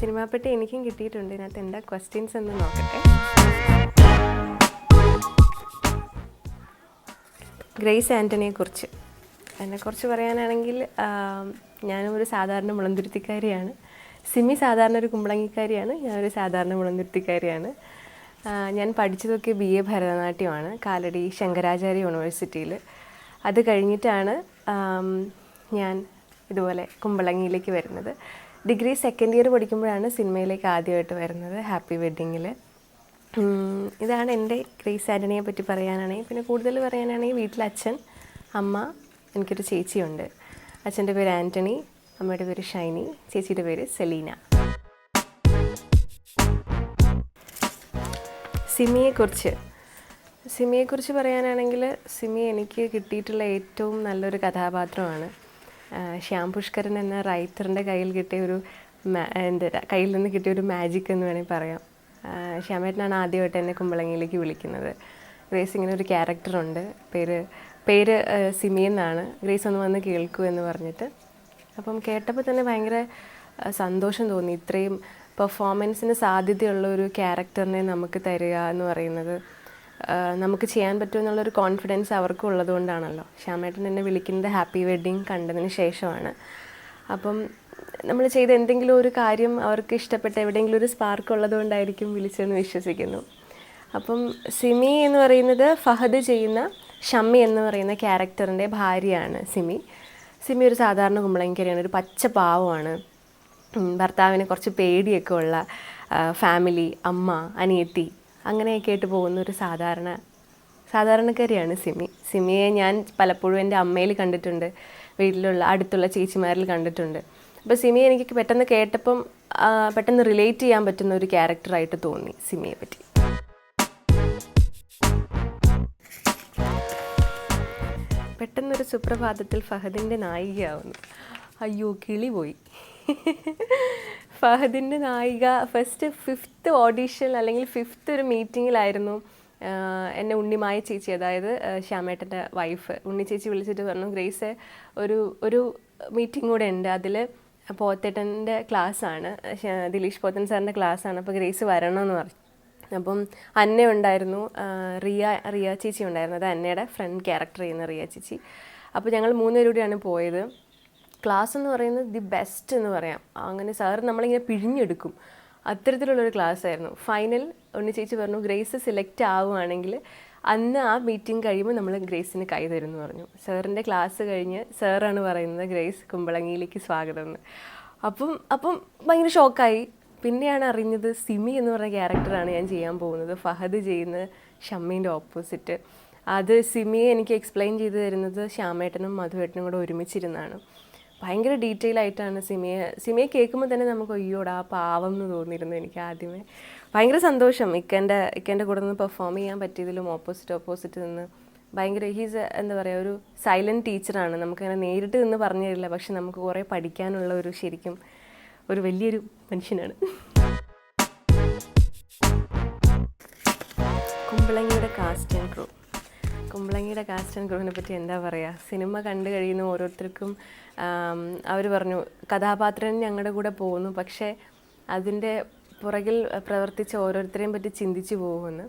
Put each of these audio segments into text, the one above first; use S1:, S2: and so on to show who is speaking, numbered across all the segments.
S1: സിനിമാപ്പെട്ടി എനിക്കും കിട്ടിയിട്ടുണ്ട്. ഇതിനകത്ത് എന്താ ക്വസ്റ്റ്യൻസ് എന്ന് നോക്കട്ടെ. ഗ്രേസ് ആന്റണിയെ കുറിച്ച് എന്നെക്കുറിച്ച് പറയാനാണെങ്കിൽ ഞാനും ഒരു സാധാരണ മുളന്തുരുത്തിക്കാരിയാണ്. സിമി സാധാരണ ഒരു കുമ്പളങ്ങിക്കാരിയാണ്. ഞാനൊരു സാധാരണ മുളന്തുരുത്തിക്കാരിയാണ്. ഞാൻ പഠിച്ചതൊക്കെ ബി എ ഭരതനാട്യമാണ്. കാലടി ശങ്കരാചാര്യ യൂണിവേഴ്സിറ്റിയിൽ അത് കഴിഞ്ഞിട്ടാണ് ഞാൻ ഇതുപോലെ കുമ്പളങ്ങിയിലേക്ക് വരുന്നത്. ഡിഗ്രി സെക്കൻഡ് ഇയർ പഠിക്കുമ്പോഴാണ് സിനിമയിലേക്ക് ആദ്യമായിട്ട് വരുന്നത് ഹാപ്പി വെഡ്ഡിങ്ങിൽ ഇതാണ് എന്റെ ഗ്രേസ് ആന്റണിയെ പറ്റി പറയാനാണെങ്കിൽ. പിന്നെ കൂടുതൽ പറയാനാണെങ്കിൽ വീട്ടിൽ അച്ഛൻ അമ്മ എനിക്കൊരു ചേച്ചിയുണ്ട്. അച്ഛന്റെ പേര് ആന്റണി അമ്മയുടെ പേര് ഷൈനി ചേച്ചിയുടെ പേര് സെലീന. സിമിയെക്കുറിച്ച്. സിമിയെക്കുറിച്ച് പറയാനാണെങ്കിൽ സിമി എനിക്ക് കിട്ടിയിട്ടുള്ള ഏറ്റവും നല്ലൊരു കഥാപാത്രമാണ്. ശ്യാം പുഷ്കരൻ എന്ന റൈറ്ററിന്റെ കയ്യിൽ കിട്ടിയ ഒരു എന്താ കയ്യിൽ നിന്ന് കിട്ടിയ ഒരു മാജിക് എന്ന് വേണമെങ്കിൽ പറയാം. ശ്യാമേട്ടനാണ് ആദ്യമായിട്ട് എന്നെ കുമ്പളങ്ങിയിലേക്ക് വിളിക്കുന്നത്. ഗ്രേസ് ഇങ്ങനെ ഒരു ക്യാരക്ടറുണ്ട് പേര് പേര് സിമി എന്നാണ്. ഗ്രേസ് ഒന്ന് വന്ന് കേൾക്കൂ എന്ന് പറഞ്ഞിട്ട്. അപ്പം കേട്ടപ്പോൾ തന്നെ ഭയങ്കര സന്തോഷം തോന്നി. ഇത്രയും പെർഫോമൻസിന് സാധ്യതയുള്ള ഒരു ക്യാരക്ടറിനെ നമുക്ക് തരിക എന്ന് പറയുന്നത് നമുക്ക് ചെയ്യാൻ പറ്റുമെന്നുള്ളൊരു കോൺഫിഡൻസ് അവർക്കും ഉള്ളതുകൊണ്ടാണല്ലോ ശ്യാമേട്ടൻ എന്നെ വിളിക്കുന്നത് ഹാപ്പി വെഡ്ഡിങ് കണ്ടതിന് ശേഷമാണ്. അപ്പം നമ്മൾ ചെയ്ത എന്തെങ്കിലും ഒരു കാര്യം അവർക്ക് ഇഷ്ടപ്പെട്ട എവിടെയെങ്കിലും ഒരു സ്പാർക്ക് ഉള്ളതുകൊണ്ടായിരിക്കും വിളിച്ചതെന്ന് വിശ്വസിക്കുന്നു. അപ്പം സിമി എന്ന് പറയുന്നത് ഫഹദ് ചെയ്യുന്ന ഷമ്മി എന്ന് പറയുന്ന ക്യാരക്ടറിന്റെ ഭാര്യയാണ് സിമി. സിമി ഒരു സാധാരണ കുമ്പളങ്കരയാണ് ഒരു പച്ച പാവമാണ്. ഭർത്താവിനെ കുറച്ച് പേടിയൊക്കെ ഉള്ള ഫാമിലി അമ്മ അനിയത്തി അങ്ങനെയൊക്കെ ആയിട്ട് പോകുന്ന ഒരു സാധാരണ സാധാരണക്കാരിയാണ് സിമി. സിമിയെ ഞാൻ പലപ്പോഴും എന്റെ അമ്മയിൽ കണ്ടിട്ടുണ്ട് വീട്ടിലുള്ള അടുത്തുള്ള ചേച്ചിമാരിൽ കണ്ടിട്ടുണ്ട്. അപ്പോൾ സിമി എനിക്ക് പെട്ടെന്ന് കേട്ടപ്പം പെട്ടെന്ന് റിലേറ്റ് ചെയ്യാൻ പറ്റുന്ന ഒരു ക്യാരക്ടറായിട്ട് തോന്നി സിമിയെ പറ്റി. പെട്ടെന്നൊരു സുപ്രഭാതത്തിൽ ഫഹദിന്റെ നായികയാവുന്നു. അയ്യോ കിളി പോയി ഫഹദിന്റെ നായിക ഫസ്റ്റ് ഫിഫ്ത്ത് ഓഡീഷൻ അല്ലെങ്കിൽ ഫിഫ്ത്ത് ഒരു മീറ്റിങ്ങിലായിരുന്നു എന്നെ ഉണ്ണിമായ ചേച്ചി അതായത് ശ്യാമേട്ടന്റെ വൈഫ് ഉണ്ണി ചേച്ചി വിളിച്ചിട്ട് പറഞ്ഞു ഗ്രേസ് ഒരു ഒരു മീറ്റിംഗ് കൂടെ ഉണ്ട്. അതിൽ പോത്തേട്ടന്റെ ക്ലാസ്സാണ് ദിലീഷ് പോത്തൻ സാറിന്റെ ക്ലാസ്സാണ് അപ്പോൾ ഗ്രേസ് വരണമെന്ന് പറഞ്ഞു. അപ്പം അന്ന ഉണ്ടായിരുന്നു റിയ റിയ ചേച്ചി ഉണ്ടായിരുന്നു അത് അന്നയുടെ ഫ്രണ്ട് ക്യാരക്ടർ ചെയ്യുന്ന റിയ ചേച്ചി. അപ്പോൾ ഞങ്ങൾ മൂന്നുപേരൂടെയാണ് പോയത്. ക്ലാസ് എന്ന് പറയുന്നത് ദി ബെസ്റ്റ് എന്ന് പറയാം. അങ്ങനെ സാർ നമ്മളിങ്ങനെ പിഴിഞ്ഞെടുക്കും. അത്തരത്തിലുള്ളൊരു ക്ലാസ് ആയിരുന്നു. ഫൈനൽ ഒന്ന് ചേച്ചി പറഞ്ഞു ഗ്രേസ് സെലക്ട് ആവുകയാണെങ്കിൽ അന്ന് ആ മീറ്റിംഗ് കഴിയുമ്പോൾ നമ്മൾ ഗ്രേസിന് കൈ തരുമെന്ന് പറഞ്ഞു. സാറിന്റെ ക്ലാസ് കഴിഞ്ഞ് സാറാണ് പറയുന്നത് ഗ്രേസ് കുമ്പളങ്ങിയിലേക്ക് സ്വാഗതം എന്ന്. അപ്പം അപ്പം ഭയങ്കര ഷോക്കായി പിന്നെയാണ് അറിഞ്ഞത് സിമി എന്ന് പറഞ്ഞ ക്യാരക്ടറാണ് ഞാൻ ചെയ്യാൻ പോകുന്നത്. ഫഹദ് ചെയ്യുന്ന ഷമ്മീന്റെ ഓപ്പോസിറ്റ് അത് സിമിയെ എനിക്ക് എക്സ്പ്ലെയിൻ ചെയ്തു തരുന്നത് ശ്യാമേട്ടനും മധുവേട്ടനും കൂടെ ഒരുമിച്ചിരുന്നാണ്. ഭയങ്കര ഡീറ്റെയിൽ ആയിട്ടാണ് സിമിയെ സിമിയെ കേൾക്കുമ്പോൾ തന്നെ നമുക്ക് അയ്യോടാ പാവം എന്ന് തോന്നിയിരുന്നു എനിക്ക് ആദ്യമേ. ഭയങ്കര സന്തോഷം ഇക്കന്റെ ഇക്കന്റെ കൂടെ നിന്ന് പെർഫോം ചെയ്യാൻ പറ്റിയതിലും ഓപ്പോസിറ്റ് ഓപ്പോസിറ്റ് നിന്ന്. ഭയങ്കര ഹീസ് എന്താ പറയുക ഒരു സൈലന്റ് ടീച്ചറാണ് നമുക്കങ്ങനെ നേരിട്ട് നിന്ന് പറഞ്ഞു തരില്ല പക്ഷെ നമുക്ക് കുറേ പഠിക്കാനുള്ള ഒരു ശരിക്കും ഒരു വലിയൊരു മനുഷ്യനാണ്. കുമ്പളങ്ങിയുടെ കാസ്റ്റ് ആൻഡ് ക്രൂ കുമ്പളങ്ങിയുടെ കാസ്റ്റ് ആൻഡ് ക്രൂവിനെ പറ്റി എന്താ പറയുക സിനിമ കണ്ടു കഴിയുന്ന ഓരോരുത്തർക്കും അവർ പറഞ്ഞു കഥാപാത്രം ഞങ്ങളുടെ കൂടെ പോകുന്നു പക്ഷേ അതിന്റെ പുറകിൽ പ്രവർത്തിച്ച ഓരോരുത്തരെയും പറ്റി ചിന്തിച്ചു പോകുമെന്ന്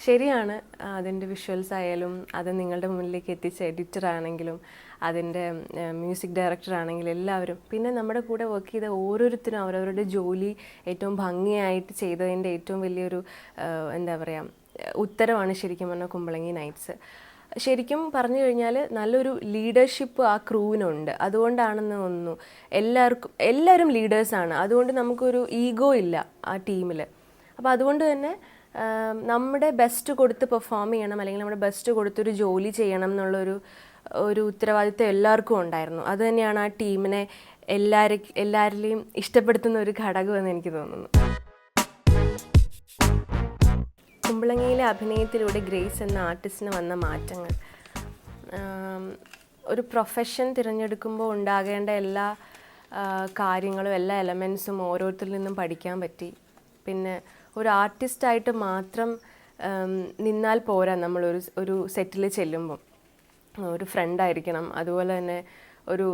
S1: ശരിയാണ് അതിന്റെ വിഷ്വൽസ് ആയാലും അത് നിങ്ങളുടെ മുന്നിലേക്ക് എത്തിച്ച എഡിറ്റർ ആണെങ്കിലും അതിന്റെ മ്യൂസിക് ഡയറക്ടർ ആണെങ്കിലും എല്ലാവരും പിന്നെ നമ്മുടെ കൂടെ വർക്ക് ചെയ്ത ഓരോരുത്തരും അവരവരുടെ ജോലി ഏറ്റവും ഭംഗിയായിട്ട് ചെയ്തതിന്റെ ഏറ്റവും വലിയൊരു എന്താ പറയുക ഉത്തരവാണ് ശരിക്കും പറഞ്ഞാൽ കുമ്പളങ്ങി നൈറ്റ്സ്. ശരിക്കും പറഞ്ഞു കഴിഞ്ഞാൽ നല്ലൊരു ലീഡർഷിപ്പ് ആ ക്രൂവിനുണ്ട്. അതുകൊണ്ടാണെന്ന് തോന്നുന്നു എല്ലാവർക്കും എല്ലാവരും ലീഡേഴ്സാണ് അതുകൊണ്ട് നമുക്കൊരു ഈഗോ ഇല്ല ആ ടീമിൽ അപ്പോൾ അതുകൊണ്ട് തന്നെ നമ്മുടെ ബെസ്റ്റ് കൊടുത്ത് പെർഫോം ചെയ്യണം അല്ലെങ്കിൽ നമ്മുടെ ബെസ്റ്റ് കൊടുത്തൊരു ജോലി ചെയ്യണം എന്നുള്ളൊരു ഒരു ഉത്തരവാദിത്തം എല്ലാവർക്കും ഉണ്ടായിരുന്നു. അതുതന്നെയാണ് ആ ടീമിനെ എല്ലാവരും എല്ലാവരിലെയും ഇഷ്ടപ്പെടുത്തുന്ന ഒരു ഘടകമെന്ന് എനിക്ക് തോന്നുന്നു. കുമ്പളങ്ങിയിലെ അഭിനയത്തിലൂടെ ഗ്രേസ് എന്ന ആർട്ടിസ്റ്റിന് വന്ന മാറ്റങ്ങൾ. ഒരു പ്രൊഫഷൻ തിരഞ്ഞെടുക്കുമ്പോൾ ഉണ്ടാകേണ്ട എല്ലാ കാര്യങ്ങളും എല്ലാ എലമെൻസും ഓരോരുത്തരിൽ നിന്നും പഠിക്കാൻ പറ്റി. പിന്നെ ഒരു ആർട്ടിസ്റ്റായിട്ട് മാത്രം നിന്നാൽ പോരാ നമ്മളൊരു ഒരു സെറ്റിൽ ചെല്ലുമ്പം. ഒരു ഫ്രണ്ടായിരിക്കണം അതുപോലെ തന്നെ ഒരു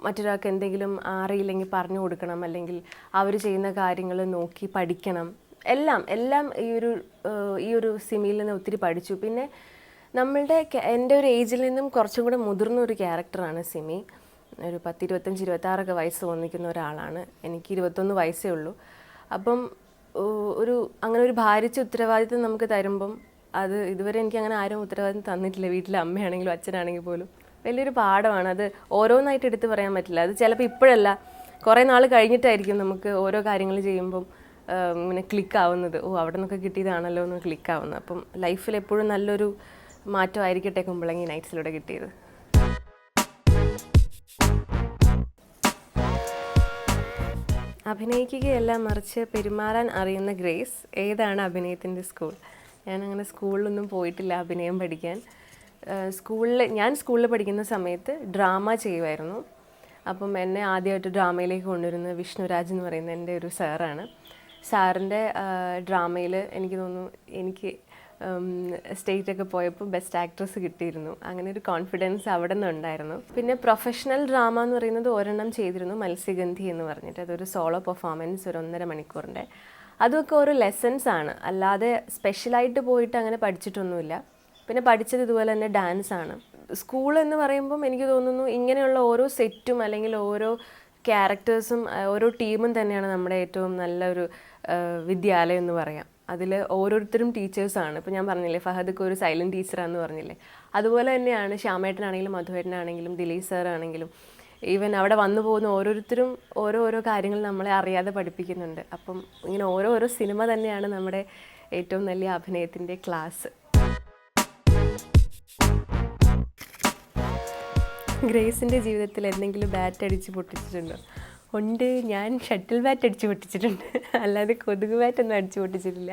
S1: മറ്റൊരാൾക്ക് എന്തെങ്കിലും അറിയില്ലെങ്കിൽ പറഞ്ഞു കൊടുക്കണം. അല്ലെങ്കിൽ അവർ ചെയ്യുന്ന കാര്യങ്ങൾ നോക്കി പഠിക്കണം. എല്ലാം എല്ലാം ഈ ഒരു ഈ ഒരു സിമിയിൽ നിന്ന് ഒത്തിരി പഠിച്ചു. പിന്നെ നമ്മളുടെ എന്റെ ഒരു ഏജിൽ നിന്നും കുറച്ചും കൂടെ മുതിർന്ന ഒരു ക്യാരക്ടറാണ് സിമി. ഒരു പത്ത് ഇരുപത്തഞ്ച് ഇരുപത്താറൊക്കെ വയസ്സ് തോന്നിക്കുന്ന ഒരാളാണ്. എനിക്ക് ഇരുപത്തൊന്ന് വയസ്സേ ഉള്ളൂ. അപ്പം ഒരു അങ്ങനെ ഒരു ഭാരിച്ച ഉത്തരവാദിത്വം നമുക്ക് തരുമ്പം അത് ഇതുവരെ എനിക്ക് അങ്ങനെ ആരും ഉത്തരവാദിത്വം തന്നിട്ടില്ല. വീട്ടിലെ അമ്മയാണെങ്കിലും അച്ഛനാണെങ്കിൽ പോലും. വലിയൊരു പാഠമാണ്. അത് ഓരോന്നായിട്ട് എടുത്ത് പറയാൻ പറ്റില്ല. അത് ചിലപ്പോൾ ഇപ്പോഴല്ല. കുറേ നാൾ കഴിഞ്ഞിട്ടായിരിക്കും നമുക്ക് ഓരോ കാര്യങ്ങൾ ചെയ്യുമ്പം ഇങ്ങനെ ക്ലിക്ക് ആവുന്നത്. ഓ അവിടെ നിന്നൊക്കെ കിട്ടിയതാണല്ലോ എന്ന് ക്ലിക്കാവുന്നത് അപ്പം ലൈഫിൽ എപ്പോഴും നല്ലൊരു മാറ്റമായിരിക്കട്ടെ കുമ്പളങ്ങി നൈറ്റ്സിലൂടെ കിട്ടിയത്. അഭിനയിക്കുകയല്ല മറിച്ച് പെരുമാറാൻ അറിയുന്ന ഗ്രേസ് ഏതാണ് അഭിനയത്തിന്റെ സ്കൂൾ? ഞാൻ അങ്ങനെ സ്കൂളിലൊന്നും പോയിട്ടില്ല അഭിനയം പഠിക്കാൻ. സ്കൂളിൽ ഞാൻ സ്കൂളിൽ പഠിക്കുന്ന സമയത്ത് ഡ്രാമ ചെയ്യുമായിരുന്നു. അപ്പം എന്നെ ആദ്യമായിട്ട് ഡ്രാമയിലേക്ക് കൊണ്ടുവരുന്നത് വിഷ്ണുരാജ് എന്ന് പറയുന്ന എന്റെ ഒരു സാറാണ്. സാറിന്റെ ഡ്രാമയിൽ എനിക്ക് തോന്നുന്നു എനിക്ക് സ്റ്റേറ്റൊക്കെ പോയപ്പോൾ ബെസ്റ്റ് ആക്ട്രസ് കിട്ടിയിരുന്നു. അങ്ങനെ ഒരു കോൺഫിഡൻസ് അവിടെ നിന്ന് ഉണ്ടായിരുന്നു പിന്നെ പ്രൊഫഷണൽ ഡ്രാമ എന്ന് പറയുന്നത് ഒരെണ്ണം ചെയ്തിരുന്നു മത്സ്യഗന്ധി എന്ന് പറഞ്ഞിട്ട്. അതൊരു സോളോ പെർഫോമൻസ് ഒരു ഒന്നര മണിക്കൂറിന്റെ. അതൊക്കെ ഒരു ലെസൺസ് ആണ്. അല്ലാതെ സ്പെഷ്യലായിട്ട് പോയിട്ട് അങ്ങനെ പഠിച്ചിട്ടൊന്നുമില്ല. പിന്നെ പഠിച്ചത് ഇതുപോലെ തന്നെ ഡാൻസ് ആണ്. സ്കൂൾ എന്ന് പറയുമ്പം എനിക്ക് തോന്നുന്നു ഇങ്ങനെയുള്ള ഓരോ സെറ്റും അല്ലെങ്കിൽ ഓരോ ക്യാരക്ടേഴ്സും ഓരോ ടീമും തന്നെയാണ് നമ്മുടെ ഏറ്റവും നല്ലൊരു വിദ്യാലയം എന്ന് പറയാം. അതിൽ ഓരോരുത്തരും ടീച്ചേഴ്സാണ് ഇപ്പോൾ ഞാൻ പറഞ്ഞില്ലേ ഫഹദൊക്കെ ഒരു സൈലന്റ് ടീച്ചറാണെന്ന് പറഞ്ഞില്ലേ. അതുപോലെ തന്നെയാണ് ശ്യാമേട്ടനാണെങ്കിലും മധുവേട്ടനാണെങ്കിലും ദിലീപ് സാറാണെങ്കിലും ഈവൻ അവിടെ വന്നു പോകുന്ന ഓരോരുത്തരും ഓരോ ഓരോ കാര്യങ്ങൾ നമ്മളെ അറിയാതെ പഠിപ്പിക്കുന്നുണ്ട്. അപ്പം ഇങ്ങനെ ഓരോ ഓരോ സിനിമ തന്നെയാണ് നമ്മുടെ ഏറ്റവും നല്ല അഭിനയത്തിന്റെ ക്ലാസ് ഗ്രേസിന്റെ ജീവിതത്തിൽ എന്തെങ്കിലും ബാറ്റ് അടിച്ച് പൊട്ടിച്ചിട്ടുണ്ടോ? ഉണ്ട്. ഞാൻ ഷട്ടിൽ ബാറ്റ് അടിച്ചു പൊട്ടിച്ചിട്ടുണ്ട്. അല്ലാതെ കൊതുക് ബാറ്റ് ഒന്നും അടിച്ച് പൊട്ടിച്ചിട്ടില്ല.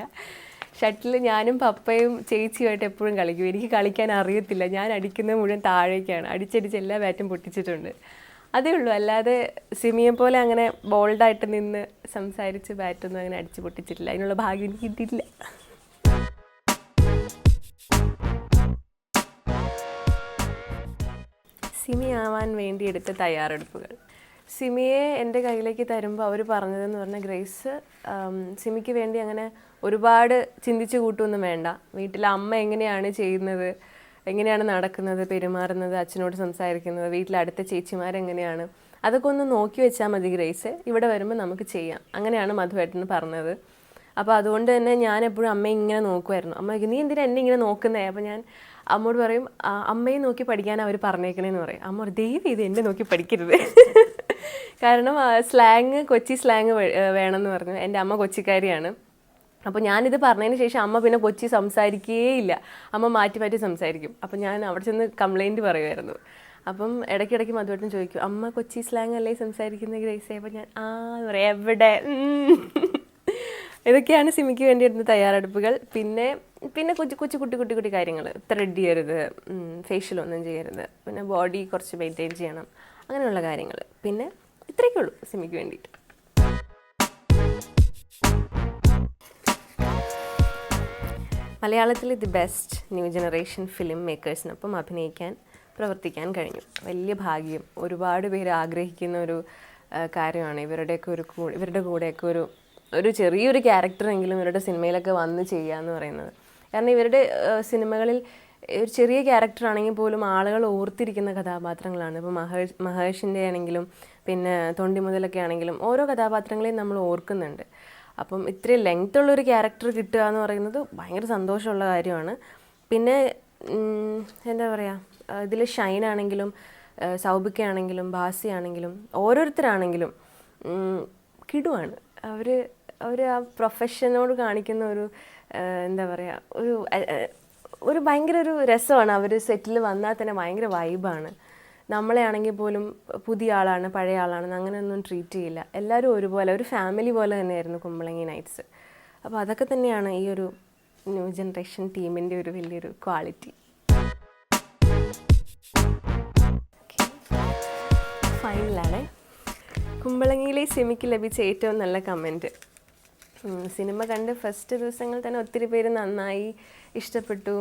S1: ഷട്ടിൽ ഞാനും പപ്പയും ചേച്ചിയുമായിട്ട് എപ്പോഴും കളിക്കും. എനിക്ക് കളിക്കാൻ അറിയത്തില്ല. ഞാൻ അടിക്കുന്നത് മുഴുവൻ താഴേക്കാണ്. അടിച്ചടിച്ച് എല്ലാ ബാറ്റും പൊട്ടിച്ചിട്ടുണ്ട്. അതേ ഉള്ളൂ. അല്ലാതെ സിമിയെ പോലെ അങ്ങനെ ബോൾഡായിട്ട് നിന്ന് സംസാരിച്ച് ബാറ്റൊന്നും അങ്ങനെ അടിച്ചു പൊട്ടിച്ചിട്ടില്ല. അതിനുള്ള ഭാഗ്യം എനിക്ക് കിട്ടിയിട്ടില്ല. സിമി ആവാൻ വേണ്ടി എടുത്ത തയ്യാറെടുപ്പുകൾ. സിമിയെ എന്റെ കയ്യിലേക്ക് തരുമ്പോൾ അവർ പറഞ്ഞതെന്ന് പറഞ്ഞാൽ ഗ്രേസ് സിമിക്ക് വേണ്ടി അങ്ങനെ ഒരുപാട് ചിന്തിച്ചു കൂട്ടൊന്നും വേണ്ട. വീട്ടിലെ അമ്മ എങ്ങനെയാണ് ചെയ്യുന്നത്? എങ്ങനെയാണ് നടക്കുന്നത്? പെരുമാറുന്നത്? അച്ഛനോട് സംസാരിക്കുന്നത്? വീട്ടിലെ അടുത്ത ചേച്ചിമാരെങ്ങനെയാണ് അതൊക്കെ ഒന്ന് നോക്കി വെച്ചാൽ മതി ഗ്രേസ്. ഇവിടെ വരുമ്പോൾ നമുക്ക് ചെയ്യാം. അങ്ങനെയാണ് മധുവേട്ടന് പറഞ്ഞത്. അപ്പോൾ അതുകൊണ്ട് തന്നെ ഞാൻ എപ്പോഴും അമ്മയെ ഇങ്ങനെ നോക്കുമായിരുന്നു. അമ്മ നീ എന്തിനാ എന്നെ ഇങ്ങനെ നോക്കുന്നേ? അപ്പോൾ ഞാൻ അമ്മോട് പറയും "ആ, അമ്മയെ നോക്കി പഠിക്കാൻ അവർ പറഞ്ഞേക്കണേന്ന് പറയും. അമ്മ ദൈവം ഇത് എന്നെ നോക്കി പഠിക്കരുത്. കാരണം സ്ലാങ് കൊച്ചി സ്ലാങ് വേണമെന്ന് പറഞ്ഞു. എന്റെ അമ്മ കൊച്ചിക്കാരിയാണ്. അപ്പോൾ ഞാനിത് പറഞ്ഞതിന് ശേഷം അമ്മ പിന്നെ കൊച്ചി സംസാരിക്കുകയില്ല അമ്മ മാറ്റി മാറ്റി സംസാരിക്കും. അപ്പോൾ ഞാൻ അവിടെ ചെന്ന് കംപ്ലൈന്റ് പറയുമായിരുന്നു അപ്പം ഇടയ്ക്കിടയ്ക്ക് മധുവട്ടം ചോദിക്കും അമ്മ കൊച്ചി സ്ലാങ് അല്ലേ സംസാരിക്കുന്ന ഗ്രേസേ അപ്പം ഞാൻ ആ പറയാം എവിടെ? ഉം." ഇതൊക്കെയാണ് സിമിക്ക് വേണ്ടി എടുത്ത തയ്യാറെടുപ്പുകൾ. പിന്നെ പിന്നെ കൊച്ചു കൊച്ചു കുട്ടി കുട്ടി കുട്ടി കാര്യങ്ങൾ ത്രെഡ് ചെയ്യരുത് ഫേഷ്യൽ ഒന്നും ചെയ്യരുത്. പിന്നെ ബോഡി കുറച്ച് മെയിന്റെയിൻ ചെയ്യണം. അങ്ങനെയുള്ള കാര്യങ്ങൾ പിന്നെ ഇത്രയൊക്കെ ഉള്ളൂ സിമിക്ക് വേണ്ടിയിട്ട്. മലയാളത്തിൽ the best new generation film മേക്കേഴ്സിനൊപ്പം അഭിനയിക്കാൻ പ്രവർത്തിക്കാൻ കഴിഞ്ഞു. വലിയ ഭാഗ്യം. ഒരുപാട് പേര് ആഗ്രഹിക്കുന്ന ഒരു കാര്യമാണ്. ഇവരുടെയൊക്കെ ഒരു ഇവരുടെ കൂടെയൊക്കെ ഒരു ഒരു ചെറിയൊരു ക്യാരക്ടറെങ്കിലും ഇവരുടെ സിനിമയിലൊക്കെ വന്ന് ചെയ്യുക എന്ന് പറയുന്നത്. കാരണം ഇവരുടെ സിനിമകളിൽ ഒരു ചെറിയ ക്യാരക്ടർ ആണെങ്കിൽ പോലും ആളുകൾ ഓർത്തിരിക്കുന്ന കഥാപാത്രങ്ങളാണ്. ഇപ്പോൾ മഹേഷ് മഹേഷിന്റെ ആണെങ്കിലും പിന്നെ തൊണ്ടി മുതലൊക്കെ ആണെങ്കിലും ഓരോ കഥാപാത്രങ്ങളെയും നമ്മൾ ഓർക്കുന്നുണ്ട്. അപ്പം ഇത്രയും ലെങ്ത് ഉള്ളൊരു ക്യാരക്ടർ കിട്ടുക എന്ന് പറയുന്നത് ഭയങ്കര സന്തോഷമുള്ള കാര്യമാണ്. പിന്നെ എന്താ പറയുക ഇതിൽ ഷൈൻ ആണെങ്കിലും സൗബിക്ക ആണെങ്കിലും ബാസി ആണെങ്കിലും ഓരോരുത്തരാണെങ്കിലും കിടുവാണ്. അവർ അവർ ആ പ്രൊഫഷനോട് കാണിക്കുന്ന ഒരു എന്താ പറയുക ഒരു ഒരു ഭയങ്കര ഒരു രസമാണ്. അവർ സെറ്റിൽ വന്നാൽ തന്നെ ഭയങ്കര വൈബാണ് നമ്മളെ ആണെങ്കിൽ പോലും പുതിയ ആളാണ് പഴയ ആളാണ് അങ്ങനെയൊന്നും ട്രീറ്റ് ചെയ്യില്ല. എല്ലാവരും ഒരുപോലെ ഒരു ഫാമിലി പോലെ തന്നെയായിരുന്നു കുമ്പളങ്ങി നൈറ്റ്സ് അപ്പോൾ അതൊക്കെ തന്നെയാണ് ഈ ഒരു ന്യൂ ജനറേഷൻ ടീമിന്റെ ഒരു വലിയൊരു ക്വാളിറ്റി ഫൈനലാണ് കുമ്പളങ്ങിയിലെ സിമിക്ക് ലഭിച്ച ഏറ്റവും നല്ല കമന്റ് സിനിമ കണ്ട് ഫസ്റ്റ് ദിവസങ്ങൾ തന്നെ ഒത്തിരി പേര് നന്നായി ഇഷ്ടപ്പെട്ടു.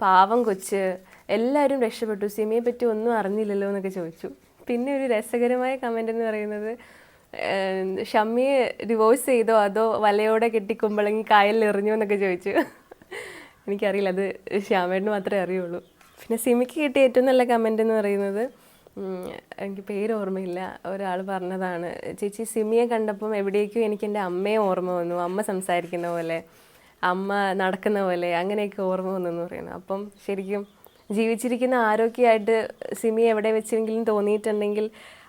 S1: പാവം കൊച്ച്. എല്ലാവരും രക്ഷപ്പെട്ടു. സിനിമയെ പറ്റി ഒന്നും അറിഞ്ഞില്ലല്ലോ എന്നൊക്കെ ചോദിച്ചു. പിന്നെ ഒരു രസകരമായ കമന്റ് എന്ന് പറയുന്നത് ഷമ്മിയെ ഡിവോഴ്സ് ചെയ്തോ അതോ വലയോടെ കെട്ടി കുമ്പളങ്ങി കായലിൽ എറിഞ്ഞോ എന്നൊക്കെ ചോദിച്ചു. എനിക്കറിയില്ല. അത് ശ്യാമേട്ടന് മാത്രമേ അറിയുള്ളൂ. പിന്നെ സിമിക്ക് കിട്ടിയ ഏറ്റവും നല്ല കമന്റ് എന്ന് പറയുന്നത് എനിക്ക് പേര് ഓർമ്മയില്ല ഒരാൾ പറഞ്ഞതാണ് ചേച്ചി സിമിയെ കണ്ടപ്പം എവിടേക്കും എനിക്ക് എന്റെ അമ്മയെ ഓർമ്മ വന്നു. അമ്മ സംസാരിക്കുന്ന പോലെ അമ്മ നടക്കുന്ന പോലെ അങ്ങനെയൊക്കെ ഓർമ്മ വന്നു എന്ന് പറയുന്നു. അപ്പം ശരിക്കും ജീവിച്ചിരിക്കുന്ന ആരോഗ്യമായിട്ട് സിമി എവിടെ വെച്ചെങ്കിലും തോന്നിയിട്ടുണ്ടെങ്കിൽ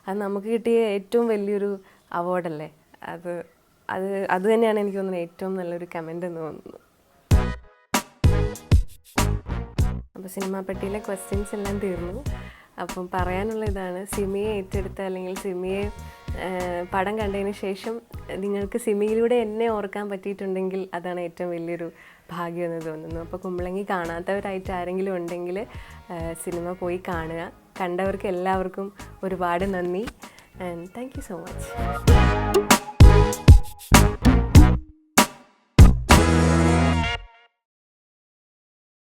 S1: അത് നമുക്ക് കിട്ടിയ ഏറ്റവും വലിയൊരു അവാർഡല്ലേ? അത് അത് അത് തന്നെയാണ് എനിക്ക് തോന്നുന്നത് ഏറ്റവും നല്ലൊരു കമന്റ് എന്ന് തോന്നുന്നു. അപ്പോൾ സിനിമാ പെട്ടിയിലെ ക്വസ്റ്റ്യൻസ് എല്ലാം തീർന്നു. അപ്പം പറയാനുള്ള ഇതാണ് സിമിയെ ഏറ്റെടുത്ത അല്ലെങ്കിൽ സിമിയെ പടം കണ്ടതിന് ശേഷം നിങ്ങൾക്ക് സിമിയിലൂടെ എന്നെ ഓർക്കാൻ പറ്റിയിട്ടുണ്ടെങ്കിൽ അതാണ് ഏറ്റവും വലിയൊരു ഭാഗ്യം എന്ന് തോന്നുന്നു. അപ്പോൾ കുമ്പളങ്ങി കാണാത്തവരായിട്ട് ആരെങ്കിലും ഉണ്ടെങ്കിൽ സിനിമ പോയി കാണുക. കണ്ടവർക്ക് എല്ലാവർക്കും ഒരുപാട് നന്ദി. And thank you so much